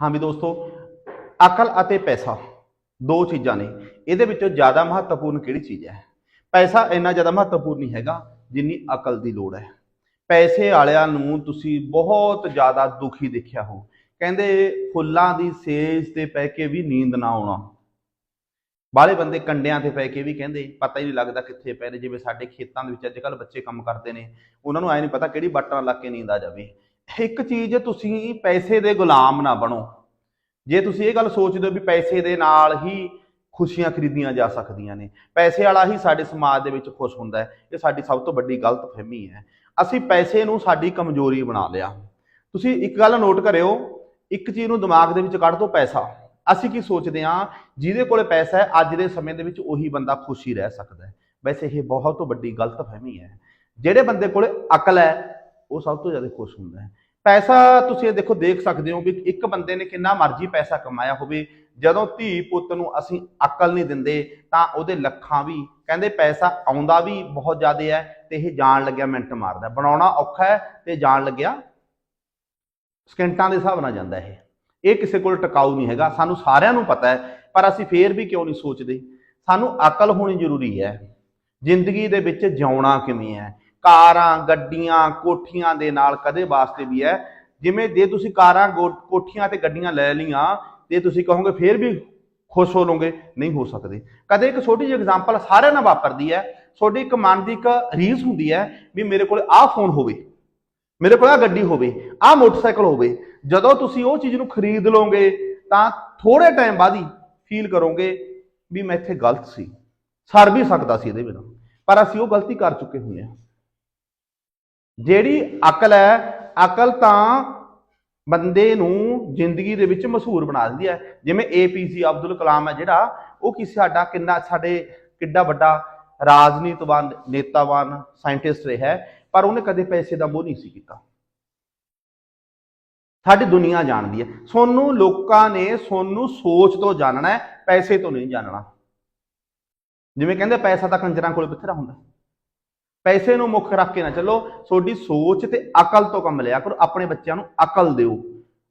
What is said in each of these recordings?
ਹਾਂ ਵੀ ਦੋਸਤੋ, ਅਕਲ ਅਤੇ ਪੈਸਾ ਦੋ ਚੀਜ਼ਾਂ ਨੇ। ਇਹਦੇ ਵਿੱਚੋਂ ਜ਼ਿਆਦਾ ਮਹੱਤਵਪੂਰਨ ਕਿਹੜੀ ਚੀਜ਼ ਹੈ? ਪੈਸਾ ਇੰਨਾ ਜ਼ਿਆਦਾ ਮਹੱਤਵਪੂਰਨ ਨਹੀਂ ਹੈਗਾ ਜਿੰਨੀ ਅਕਲ ਦੀ ਲੋੜ ਹੈ। ਪੈਸੇ ਵਾਲਿਆਂ ਨੂੰ ਤੁਸੀਂ ਬਹੁਤ ਜ਼ਿਆਦਾ ਦੁਖੀ ਦੇਖਿਆ ਹੋ। ਕਹਿੰਦੇ ਫੁੱਲਾਂ ਦੀ ਸੇਜ ਤੇ ਪੈ ਕੇ ਵੀ ਨੀਂਦ ਨਾ ਆਉਣਾ। ਬਾਹਲੇ ਬੰਦੇ ਕੰਡਿਆਂ ਤੇ ਪੈ ਕੇ ਵੀ ਕਹਿੰਦੇ, ਪਤਾ ਹੀ ਨਹੀਂ ਲੱਗਦਾ ਕਿੱਥੇ ਪੈ ਨੇ। ਜਿਵੇਂ ਸਾਡੇ ਖੇਤਾਂ ਦੇ ਵਿੱਚ ਅੱਜ ਕੱਲ ਬੱਚੇ ਕੰਮ ਕਰਦੇ ਨੇ। ਉਹਨਾਂ ਨੂੰ ਐ ਨਹੀਂ ਪਤਾ ਕਿਹੜੀ ਬਟਨ ਲੱਗ ਕੇ ਨੀਂਦ ਆ ਜਾਵੇ। ਇੱਕ ਚੀਜ਼ ਤੁਸੀਂ ਪੈਸੇ ਦੇ ਗੁਲਾਮ ਨਾ ਬਣੋ। ਜੇ ਤੁਸੀਂ ਇਹ ਗੱਲ ਸੋਚਦੇ ਹੋ ਵੀ ਪੈਸੇ ਦੇ ਨਾਲ ਹੀ ਖੁਸ਼ੀਆਂ ਖਰੀਦੀਆਂ ਜਾ ਸਕਦੀਆਂ ਨੇ, ਪੈਸੇ ਵਾਲਾ ਹੀ ਸਾਡੇ ਸਮਾਜ ਦੇ ਵਿੱਚ ਖੁਸ਼ ਹੁੰਦਾ ਹੈ, ਇਹ ਸਾਡੀ ਸਭ ਤੋਂ ਵੱਡੀ ਗਲਤਫਹਿਮੀ ਹੈ। ਅਸੀਂ ਪੈਸੇ ਨੂੰ ਸਾਡੀ ਕਮਜ਼ੋਰੀ ਬਣਾ ਲਿਆ। ਤੁਸੀਂ ਇੱਕ ਗੱਲ ਨੋਟ ਕਰਿਓ, ਇੱਕ ਚੀਜ਼ ਨੂੰ ਦਿਮਾਗ ਦੇ ਵਿੱਚ ਕੱਢ ਦਿਓ ਪੈਸਾ। ਅਸੀਂ ਕੀ ਸੋਚਦੇ ਹਾਂ, ਜਿਹਦੇ ਕੋਲੇ ਪੈਸਾ ਹੈ, ਅੱਜ ਦੇ ਸਮੇਂ ਦੇ ਵਿੱਚ ਉਹੀ ਬੰਦਾ ਖੁਸ਼ੀ ਰਹਿ ਸਕਦਾ ਹੈ। ਵੈਸੇ ਇਹ ਬਹੁਤ ਵੱਡੀ ਗਲਤਫਹਿਮੀ ਹੈ। ਜਿਹੜੇ ਬੰਦੇ ਕੋਲੇ ਅਕਲ ਹੈ, ਉਹ ਸਭ ਤੋਂ ਜ਼ਿਆਦਾ ਖੁਸ਼ ਹੁੰਦਾ ਹੈ। ਪੈਸਾ ਤੁਸੀਂ ਇਹ ਦੇਖੋ, ਦੇਖ ਸਕਦੇ ਹੋ ਵੀ ਇੱਕ ਬੰਦੇ ਨੇ ਕਿੰਨਾ ਮਰਜ਼ੀ ਪੈਸਾ ਕਮਾਇਆ ਹੋਵੇ। ਜਦੋਂ ਧੀ ਪੁੱਤ ਨੂੰ ਅਸੀਂ ਅਕਲ ਨਹੀਂ ਦਿੰਦੇ, ਤਾਂ ਉਹਦੇ ਲੱਖਾਂ ਵੀ, ਕਹਿੰਦੇ ਪੈਸਾ ਆਉਂਦਾ ਵੀ ਬਹੁਤ ਜ਼ਿਆਦਾ ਹੈ ਤੇ ਇਹ ਜਾਣ ਲੱਗਿਆ ਮਿੰਟ ਮਾਰਦਾ। ਬਣਾਉਣਾ ਔਖਾ ਹੈ ਤੇ ਜਾਣ ਲੱਗਿਆ ਸਕਿੰਟਾਂ ਦੇ ਹਿਸਾਬ ਨਾਲ ਜਾਂਦਾ ਇਹ। ਇਹ ਕਿਸੇ ਕੋਲ ਟਿਕਾਊ ਨਹੀਂ ਹੈਗਾ, ਸਾਨੂੰ ਸਾਰਿਆਂ ਨੂੰ ਪਤਾ ਹੈ, ਪਰ ਅਸੀਂ ਫੇਰ ਵੀ ਕਿਉਂ ਨਹੀਂ ਸੋਚਦੇ? ਸਾਨੂੰ ਅਕਲ ਹੋਣੀ ਜ਼ਰੂਰੀ ਹੈ। ਜ਼ਿੰਦਗੀ ਦੇ ਵਿੱਚ ਜਿਉਣਾ ਕਿਵੇਂ ਹੈ? ਕਾਰਾਂ, ਗੱਡੀਆਂ, ਕੋਠੀਆਂ ਦੇ ਨਾਲ ਕਦੇ ਵਾਸਤੇ ਵੀ ਹੈ। ਜਿਵੇਂ ਜੇ ਤੁਸੀਂ ਕਾਰਾਂ, ਗੋ- ਕੋਠੀਆਂ ਤੇ ਗੱਡੀਆਂ ਲੈ ਲੀਆਂ ਤੇ ਤੁਸੀਂ ਕਹੋਗੇ ਫੇਰ ਵੀ ਖੁਸ਼ ਹੋ ਲੋਗੇ ਨਹੀਂ ਹੋ ਸਕਦੇ। ਕਦੇ ਇੱਕ ਛੋਟੀ ਜਿਹੀ ਐਗਜ਼ਾਮਪਲ ਸਾਰਿਆਂ ਨਾਲ ਵਾਪਰਦੀ ਹੈ। ਤੁਹਾਡੀ ਇੱਕ ਮਨ ਦੀ ਇੱਕ ਰੀਸ ਹੁੰਦੀ ਹੈ ਵੀ ਮੇਰੇ ਕੋਲ ਆਹ ਫੋਨ ਹੋਵੇ, ਮੇਰੇ ਕੋਲ ਆ ਗੱਡੀ ਹੋਵੇ ਆ ਮੋਟਰਸਾਈਕਲ ਹੋਵੇ। ਜਦੋਂ ਤੁਸੀਂ ਉਹ ਚੀਜ਼ ਨੂੰ ਖਰੀਦ ਲਓਗੇ, ਤਾਂ ਥੋੜੇ ਟਾਈਮ ਬਾਅਦ ਹੀ ਫੀਲ ਕਰੋਗੇ ਵੀ ਮੈਂ ਇੱਥੇ ਗਲਤ ਸੀ। ਸਰ ਵੀ ਸਕਦਾ ਸੀ ਇਹਦੇ ਬਿਨਾਂ। ਪਰ ਅਸੀਂ ਉਹ ਗਲਤੀ ਕਰ ਚੁੱਕੇ ਹੁੰਦੇ ਹਾਂ। ਜਿਹੜੀ ਅਕਲ ਹੈ, ਅਕਲ ਤਾਂ ਬੰਦੇ ਨੂੰ ਜ਼ਿੰਦਗੀ ਦੇ ਵਿੱਚ ਮਸ਼ਹੂਰ ਬਣਾ ਦਿੰਦੀ ਹੈ। ਜਿਵੇਂ ਏਪੀਸੀ ਅਬਦੁਲ ਕਲਾਮ ਹੈ ਜਿਹੜਾ, ਉਹ ਕਿ ਸਾਡਾ, ਕਿੰਨਾ ਸਾਡੇ ਕਿੱਡਾ ਵੱਡਾ ਰਾਜਨੀਤਵਾਨ, ਨੇਤਾਵਾਨ ਸਾਇੰਟਿਸਟ ਰਿਹਾ ਪਰ ਉਹਨੇ ਕਦੇ ਪੈਸੇ ਦਾ ਮੋਹ ਨਹੀਂ ਸੀ ਕੀਤਾ। ਸਾਡੀ ਦੁਨੀਆ ਜਾਣਦੀ ਹੈ। ਸੋਨੂੰ ਲੋਕਾਂ ਨੇ ਸੋਨੂੰ ਸੋਚ ਤੋਂ ਜਾਣਨਾ ਹੈ, ਪੈਸੇ ਤੋਂ ਨਹੀਂ ਜਾਣਨਾ। ਜਿਵੇਂ ਕਹਿੰਦੇ ਪੈਸਾ ਤਾਂ ਕੰਜਰਾਂ ਕੋਲ ਬਥੇਰਾ ਹੁੰਦਾ। ਪੈਸੇ ਨੂੰ ਮੁੱਖ ਰੱਖ ਕੇ ਨਾ ਚੱਲੋ ਤੁਹਾਡੀ ਸੋਚ ਤੇ ਅਕਲ ਤੋਂ ਕੰਮ ਲਿਆ ਕਰੋ ਆਪਣੇ ਬੱਚਿਆਂ ਨੂੰ ਅਕਲ ਦਿਓ।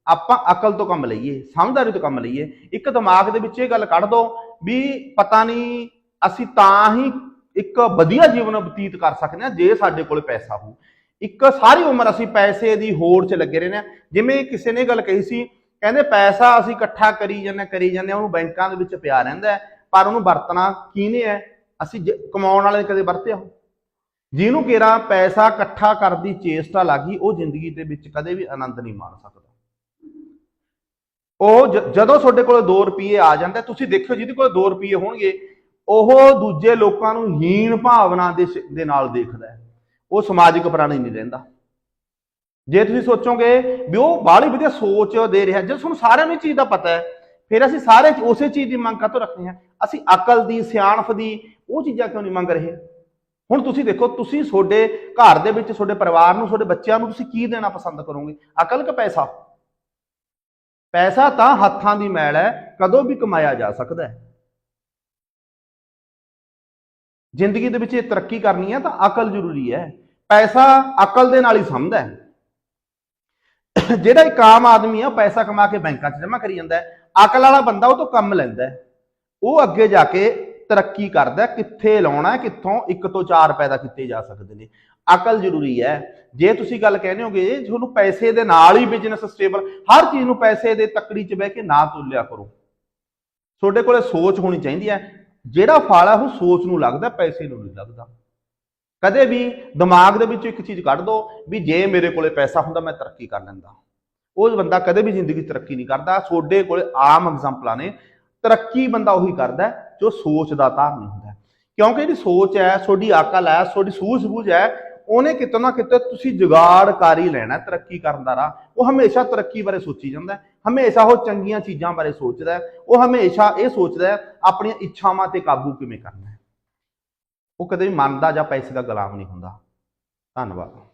ਆਪਾਂ ਅਕਲ ਤੋਂ ਕੰਮ ਲਈਏ ਸਮਝਦਾਰੀ ਤੋਂ ਕੰਮ ਲਈਏ। ਇੱਕ ਦਿਮਾਗ ਦੇ ਵਿੱਚ ਇਹ ਗੱਲ ਕੱਢ ਦੋ ਵੀ ਪਤਾ ਨਹੀਂ ਅਸੀਂ ਤਾਂ ਹੀ ਇੱਕ ਵਧੀਆ ਜੀਵਨ ਬਤੀਤ ਕਰ ਸਕਦੇ ਹਾਂ ਜੇ ਸਾਡੇ ਕੋਲ ਪੈਸਾ ਹੋ ਇੱਕ ਸਾਰੀ ਉਮਰ ਅਸੀਂ ਪੈਸੇ ਦੀ ਹੋੜ 'ਚ ਲੱਗੇ ਰਹਿੰਦੇ ਹਾਂ। ਜਿਵੇਂ ਕਿਸੇ ਨੇ ਗੱਲ ਕਹੀ ਸੀ ਕਹਿੰਦੇ ਪੈਸਾ ਅਸੀਂ ਇਕੱਠਾ ਕਰੀ ਜਾਂਦੇ ਕਰੀ ਜਾਂਦੇ ਹਾਂ, ਉਹਨੂੰ ਬੈਂਕਾਂ ਦੇ ਵਿੱਚ ਪਿਆ ਰਹਿੰਦਾ ਪਰ ਉਹਨੂੰ ਵਰਤਣਾ ਕਿਹਨੇ ਹੈ? ਅਸੀਂ ਜ- ਕਮਾਉਣ ਵਾਲੇ ਕਦੇ ਵਰਤਿਆ ਹੋ ਜਿਹਨੂੰ ਕਿਹੜਾ ਪੈਸਾ ਇਕੱਠਾ ਕਰਨ ਦੀ ਚੇਸਟਾ ਲੱਗੀ, ਉਹ ਜ਼ਿੰਦਗੀ ਦੇ ਵਿੱਚ ਕਦੇ ਵੀ ਆਨੰਦ ਨਹੀਂ ਮਾਣ ਸਕਦਾ। ਉਹ ਜ- ਜਦੋਂ ਤੁਹਾਡੇ ਕੋਲ 2 ਰੁਪਏ ਆ ਜਾਂਦੇ, ਤੁਸੀਂ ਦੇਖਿਓ ਜਿਹਦੇ ਕੋਲ 2 ਰੁਪਏ ਹੋਣਗੇ, ਉਹ ਦੂਜੇ ਲੋਕਾਂ ਨੂੰ ਹੀਣ ਭਾਵਨਾ ਦੇ ਦੇ ਨਾਲ ਦੇਖਦਾ ਹੈ। ਉਹ ਸਮਾਜਿਕ ਪ੍ਰਾਣੀ ਨਹੀਂ ਰਹਿੰਦਾ। ਜੇ ਤੁਸੀਂ ਸੋਚੋਗੇ ਵੀ ਉਹ ਬਾਹਲੀ ਵਧੀਆ ਸੋਚ ਦੇ ਰਿਹਾ, ਜੇ ਤੁਹਾਨੂੰ ਸਾਰਿਆਂ ਨੂੰ ਇਹ ਚੀਜ਼ ਦਾ ਪਤਾ ਹੈ, ਫਿਰ ਅਸੀਂ ਸਾਰੇ ਉਸੇ ਚੀਜ਼ ਦੀ ਮੰਗ ਕਾਤੋਂ ਰੱਖਦੇ ਹਾਂ? ਅਸੀਂ ਅਕਲ ਦੀ, ਸਿਆਣਪ ਦੀ, ਉਹ ਚੀਜ਼ਾਂ ਕਿਉਂ ਨਹੀਂ ਮੰਗ ਰਹੇ? ਹੁਣ ਤੁਸੀਂ ਦੇਖੋ, ਤੁਸੀਂ ਤੁਹਾਡੇ ਘਰ ਦੇ ਵਿੱਚ, ਤੁਹਾਡੇ ਪਰਿਵਾਰ ਨੂੰ, ਤੁਹਾਡੇ ਬੱਚਿਆਂ ਨੂੰ ਤੁਸੀਂ ਕੀ ਦੇਣਾ ਪਸੰਦ ਕਰੋਗੇ? ਅਕਲ ਕਿ ਪੈਸਾ? ਪੈਸਾ ਤਾਂ ਹੱਥਾਂ ਦੀ ਮੈਲ ਹੈ, ਕਦੋਂ ਵੀ ਕਮਾਇਆ ਜਾ ਸਕਦਾ ਹੈ। ਜ਼ਿੰਦਗੀ ਦੇ ਵਿੱਚ ਇਹ ਤਰੱਕੀ ਕਰਨੀ ਹੈ ਤਾਂ ਅਕਲ ਜ਼ਰੂਰੀ ਹੈ। ਪੈਸਾ ਅਕਲ ਦੇ ਨਾਲ ਹੀ ਸਮਝਦਾ ਹੈ। ਜਿਹੜਾ ਇੱਕ ਆਮ ਆਦਮੀ ਆ ਉਹ ਪੈਸਾ ਕਮਾ ਕੇ ਬੈਂਕਾਂ 'ਚ ਜਮ੍ਹਾਂ ਕਰੀ ਜਾਂਦਾ ਹੈ। ਅਕਲ ਵਾਲਾ ਬੰਦਾ ਉਹ ਤੋਂ ਕੰਮ ਲੈਂਦਾ ਹੈ। ਉਹ ਅੱਗੇ ਜਾ ਕੇ ਤਰੱਕੀ ਕਰਦਾ ਕਿੱਥੇ ਲਾਉਣਾ ਕਿੱਥੋਂ ਇੱਕ ਤੋਂ ਚਾਰ ਪੈਦਾ ਕੀਤੇ ਜਾ ਸਕਦੇ ਨੇ। ਅਕਲ ਜ਼ਰੂਰੀ ਹੈ। ਜੇ ਤੁਸੀਂ ਗੱਲ ਕਹਿੰਦੇ ਹੋਗੇ ਤੁਹਾਨੂੰ ਪੈਸੇ ਦੇ ਨਾਲ ਹੀ ਬਿਜ਼ਨਸ ਸਟੇਬਲ ਹਰ ਚੀਜ਼ ਨੂੰ ਪੈਸੇ ਦੇ ਤੱਕੜੀ 'ਚ ਬਹਿ ਕੇ ਨਾ ਤੋਲਿਆ ਕਰੋ। ਤੁਹਾਡੇ ਕੋਲੇ ਸੋਚ ਹੋਣੀ ਚਾਹੀਦੀ ਹੈ। ਜਿਹੜਾ ਫਲ ਹੈ ਉਹ ਸੋਚ ਨੂੰ ਲੱਗਦਾ, ਪੈਸੇ ਨੂੰ ਨਹੀਂ ਲੱਗਦਾ। ਕਦੇ ਵੀ ਦਿਮਾਗ ਦੇ ਵਿੱਚੋਂ ਇੱਕ ਚੀਜ਼ ਕੱਢ ਦੋ ਵੀ ਜੇ ਮੇਰੇ ਕੋਲੇ ਪੈਸਾ ਹੁੰਦਾ, ਮੈਂ ਤਰੱਕੀ ਕਰ ਲੈਂਦਾ। ਉਹ ਬੰਦਾ ਕਦੇ ਵੀ ਜ਼ਿੰਦਗੀ 'ਚ ਤਰੱਕੀ ਨਹੀਂ ਕਰਦਾ। ਤੁਹਾਡੇ ਕੋਲੇ ਆਮ ਐਗਜ਼ਾਮਪਲਾਂ ਨੇ। ਤਰੱਕੀ ਬੰਦਾ ਉਹੀ ਕਰਦਾ। ਜੋ ਸੋਚ ਦਾ ਧਾਰਨੀ ਹੁੰਦਾ। ਹੈ। ਕਿਉਂਕਿ ਜਿਹੜੀ ਸੋਚ ਹੈ ਤੁਹਾਡੀ ਅਕਲ ਹੈ ਤੁਹਾਡੀ ਸੂਝ-ਬੂਝ ਹੈ, ਉਹਨੇ ਕਿਤੇ ਨਾ ਕਿਤੇ ਤੁਸੀਂ ਜੁਗਾੜ ਕਰ ਹੀ ਲੈਣਾ, ਤਰੱਕੀ ਕਰਨ ਦਾ ਰਾਹ। ਉਹ ਹਮੇਸ਼ਾ ਤਰੱਕੀ ਬਾਰੇ ਸੋਚੀ ਜਾਂਦਾ ਹਮੇਸ਼ਾ ਉਹ ਚੰਗੀਆਂ ਚੀਜ਼ਾਂ ਬਾਰੇ ਸੋਚਦਾ ਉਹ ਹਮੇਸ਼ਾ ਇਹ ਸੋਚਦਾ ਆਪਣੀਆਂ ਇੱਛਾਵਾਂ ਤੇ ਕਾਬੂ ਕਿਵੇਂ ਕਰਨਾ ਹੈ। ਉਹ ਕਦੇ ਵੀ ਮਨ ਦਾ ਜਾਂ ਪੈਸੇ ਦਾ ਗੁਲਾਮ ਨਹੀਂ ਹੁੰਦਾ। ਧੰਨਵਾਦ।